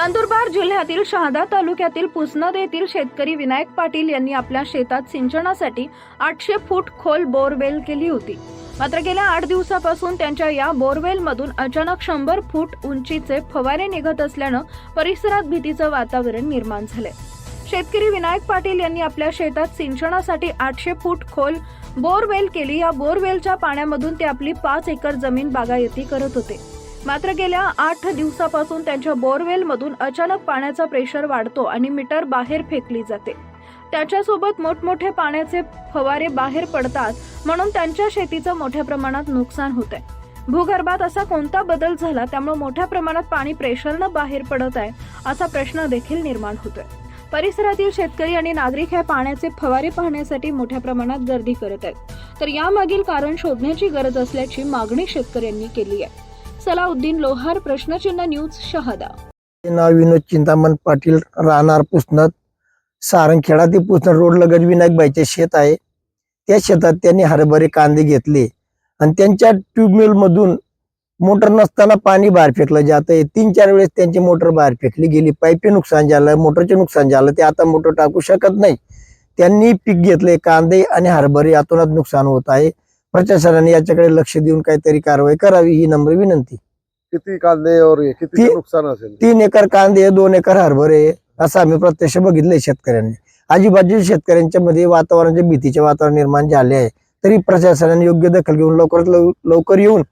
नंदुरबार जिल्ह्यातील शहादा तालुक्यातील पुसनद येथील शेतकरी विनायक पाटील यांनी आपल्या शेतात सिंचनासाठी आठशे फूट खोल बोरवेल केली होती. मात्र गेल्या आठ दिवसापासून त्यांच्या या बोरवेलमधून अचानक शंभर फूट उंचीचे फवारे निघत असल्यानं परिसरात भीतीचं वातावरण निर्माण झालंय. शेतकरी विनायक पाटील यांनी आपल्या शेतात सिंचनासाठी आठशे फूट खोल बोरवेल केली. या बोरवेलच्या पाण्यामधून ते आपली पाच एकर जमीन बागायती करत होते. मात्र गेल्या आठ दिवसापासून त्यांच्या बोरवेलमधून अचानक पाण्याचा प्रेशर वाढतो आणि मीटर बाहेर फेकली जाते. त्याच्यासोबत मोठमोठे पाण्याचे फवारे बाहेर पडतात म्हणून त्यांच्या शेतीचं मोठ्या प्रमाणात नुकसान होत आहे भूगर्भात असा कोणता बदल झाला त्यामुळे मोठ्या प्रमाणात पाणी प्रेशरनं बाहेर पडत आहे असा प्रश्न देखील निर्माण होतोय. परिसरातील शेतकरी आणि नागरिक हे पाण्याचे फवारे पाहण्यासाठी मोठ्या प्रमाणात गर्दी करत आहेत. तर यामागील कारण शोधण्याची गरज असल्याची मागणी शेतकऱ्यांनी केली आहे. सलाउद्दीन लोहार प्रश्नचिन्ह न्यूज शहादा. नाव विनोद चिंतामण पाटील राहणार पुसनत सारंगखेडा ते पुसनत रोड लगत विनायकबाईचे शेत आहे. त्या शेतात त्यांनी हरभरे कांदे घेतले आणि त्यांच्या ट्यूबवेल मधून मोटर नसताना पाणी बाहेर फेकलं जात. आहे तीन चार वेळेस त्यांची मोटर बाहेर फेकली गेली. पाईपचे नुकसान झालं मोटरचे नुकसान झालं. ते आता मोटर टाकू शकत नाही. त्यांनी पीक घेतले कांदे आणि हरभरे यातूनच नुकसान होत आहे. प्रशासनाने याच्याकडे लक्ष देऊन काहीतरी कारवाई करावी ही नम्र विनंती. किती कांदे और हे किती ती- नुकसान असेल? तीन एकर कांदे दोन एकर हरभरे असं आम्ही प्रत्यक्ष बघितलंय शेतकऱ्यांनी. आजूबाजूच्या शेतकऱ्यांच्या मध्ये वातावरणाचे भीतीचे वातावरण निर्माण झाले आहे. तरी प्रशासनाने योग्य दखल घेऊन लवकरात लव- लवकर येऊन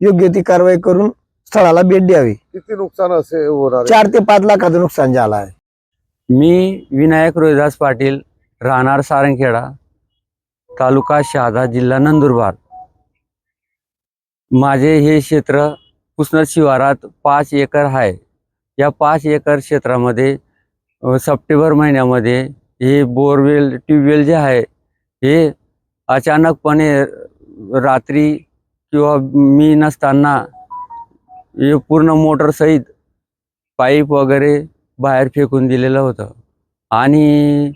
योग्य ती कारवाई करून स्थळाला भेट द्यावी. किती नुकसान असे होणार आहे? चार ते पाच लाखाचं नुकसान झालं आहे. मी विनायक रोहिदास पाटील राहणार सारंगखेडा. तालुका शहादा जिल्हा नंदुरबार. माझे हे क्षेत्र पुसनर शिवारात पाच एकर आहे या पाच एकर क्षेत्रामध्ये सप्टेंबर महिन्यामध्ये हे बोरवेल ट्यूबवेल जे आहे हे अचानकपणे रात्री किंवा मी नसताना हे पूर्ण मोटरसहित पाईप वगैरे बाहेर फेकून दिलेलं होतं. आणि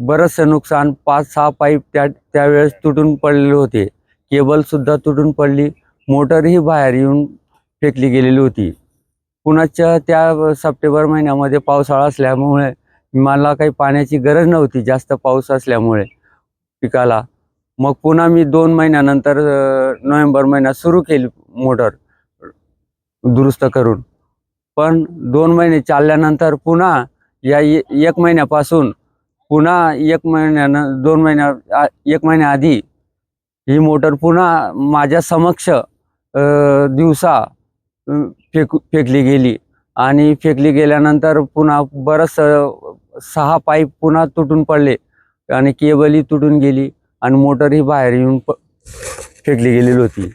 बरंचसं नुकसान पाच सहा पाईप त्या त्यावेळेस तुटून पडलेले होते. केबलसुद्धा तुटून पडली. मोटरही बाहेर येऊन फेकली गेलेली होती. पुन्हाच्या त्या सप्टेंबर महिन्यामध्ये पावसाळा असल्यामुळे मला काही पाण्याची गरज नव्हती जास्त पाऊस असल्यामुळे पिकाला. मग पुन्हा मी दोन महिन्यानंतर नोव्हेंबर महिन्यात सुरू केली मोटर दुरुस्त करून. पण दोन महिने चालल्यानंतर पुन्हा या ए- एक महिन्यापासून पुन्हा एक महिन्यानं दोन महिन्या एक महिन्याआधी ही मोटर पुन्हा माझ्या समक्ष दिवसा फेक फेकू फेकली गेली. आणि फेकली गेल्यानंतर पुन्हा बरंच सहा पाईप पुन्हा तुटून पडले आणि केबलही तुटून गेली आणि मोटरही बाहेर येऊन प फेकली गेलेली होती.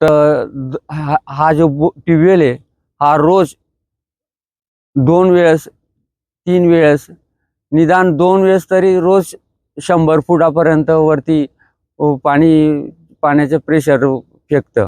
तर हा हा जो बो ट्यूबवेल आहे हा रोज दोन वेळेस तीन वेळेस निदान दोन वेळेस तरी रोज शंभर फुटापर्यंत वरती पाणी पाण्याचं प्रेशर फेकतं.